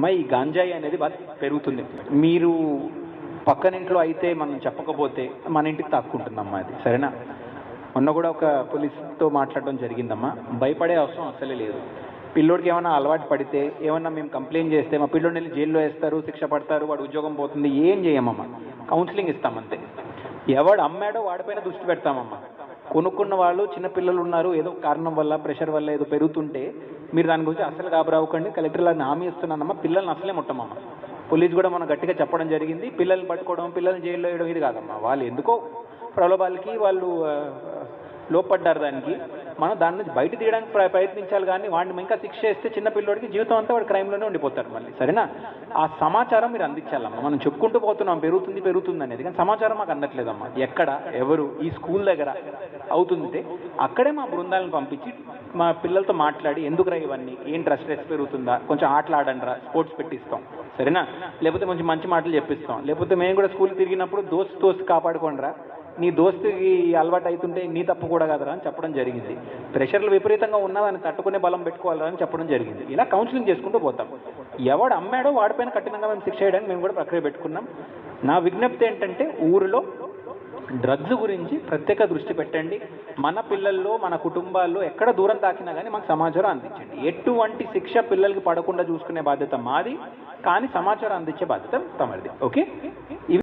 అమ్మాయి ఈ గాంజాయి అనేది బాగా పెరుగుతుంది. మీరు పక్కన ఇంట్లో అయితే మనం చెప్పకపోతే మన ఇంటికి తాక్కుంటుందమ్మా అది సరేనా? మొన్న కూడా ఒక పోలీస్తో మాట్లాడడం జరిగిందమ్మా. భయపడే అవసరం అసలే లేదు. పిల్లోడికి ఏమైనా అలవాటు పడితే ఏమన్నా మేము కంప్లైంట్ చేస్తే మా పిల్లోడిని వెళ్ళి జైల్లో వేస్తారు శిక్ష పడతారు వాడు ఉద్యోగం పోతుంది ఏం చేయమమ్మా? కౌన్సిలింగ్ ఇస్తామంతే. ఎవడు అమ్మాడో వాడిపైన దృష్టి పెడతామమ్మా. కొనుక్కున్న వాళ్ళు చిన్నపిల్లలు ఉన్నారు ఏదో కారణం వల్ల ప్రెషర్ వల్ల ఏదో పెరుగుతుంటే మీరు దాని గురించి అసలు కాబరావుకండి కలెక్టర్ గారిని హామీ ఇస్తున్నానమ్మా. పిల్లల్ని అసలే ముట్టమమ్మా. పోలీస్ కూడా మనం గట్టిగా చెప్పడం జరిగింది. పిల్లల్ని పట్టుకోవడం పిల్లల్ని జైల్లో వేయడం ఇది కాదమ్మా. వాళ్ళు ఎందుకో ప్రలోభాలకి వాళ్ళు లోపడ్డారు దానికి. మనం దాని నుంచి బయట తీయడానికి ప్రయత్నించాలి కానీ వాడిని ఇంకా శిక్ష చేస్తే చిన్న పిల్లోడికి జీవితం అంతా వాడు క్రైమ్లోనే ఉండిపోతారు మళ్ళీ. సరేనా? ఆ సమాచారం మీరు అందించాలమ్మా. మనం చెప్పుకుంటూ పోతున్నాం పెరుగుతుంది పెరుగుతుంది అనేది. కానీ సమాచారం మాకు అందట్లేదమ్మా. ఎక్కడ ఎవరు ఈ స్కూల్ దగ్గర అవుతుంటే అక్కడే మా బృందాలను పంపించి మా పిల్లలతో మాట్లాడి ఎందుకురా ఇవన్నీ? ఏం డ్రెస్ స్ట్రెస్ పెరుగుతుందా? కొంచెం ఆటలు ఆడండిరా స్పోర్ట్స్ పెట్టిస్తాం. సరేనా? లేకపోతే కొంచెం మంచి మాటలు చెప్పిస్తాం. లేకపోతే మేము కూడా స్కూల్ తిరిగినప్పుడు దోస్త్ దోస్త్ కాపాడుకోండిరా. నీ దోస్తుకి అలవాటు అవుతుంటే నీ తప్పు కూడా కదరా అని చెప్పడం జరిగింది. ప్రెషర్లు విపరీతంగా ఉన్నా దాన్ని తట్టుకునే బలం పెట్టుకోవాలని అని చెప్పడం జరిగింది. ఇలా కౌన్సిలింగ్ చేసుకుంటూ పోతాం. ఎవడు అమ్మాడో వాడిపైన కఠినంగా మేము శిక్ష చేయడానికి మేము కూడా ప్రక్రియ పెట్టుకున్నాం. నా విజ్ఞప్తి ఏంటంటే ఊరిలో డ్రగ్స్ గురించి ప్రత్యేక దృష్టి పెట్టండి. మన పిల్లల్లో మన కుటుంబాల్లో ఎక్కడ దూరం తాకినా కానీ మాకు సమాచారం అందించండి. ఎటువంటి శిక్ష పిల్లలకి పడకుండా చూసుకునే బాధ్యత మాది. కానీ సమాచారం అందించే బాధ్యత తమరిది. ఓకే?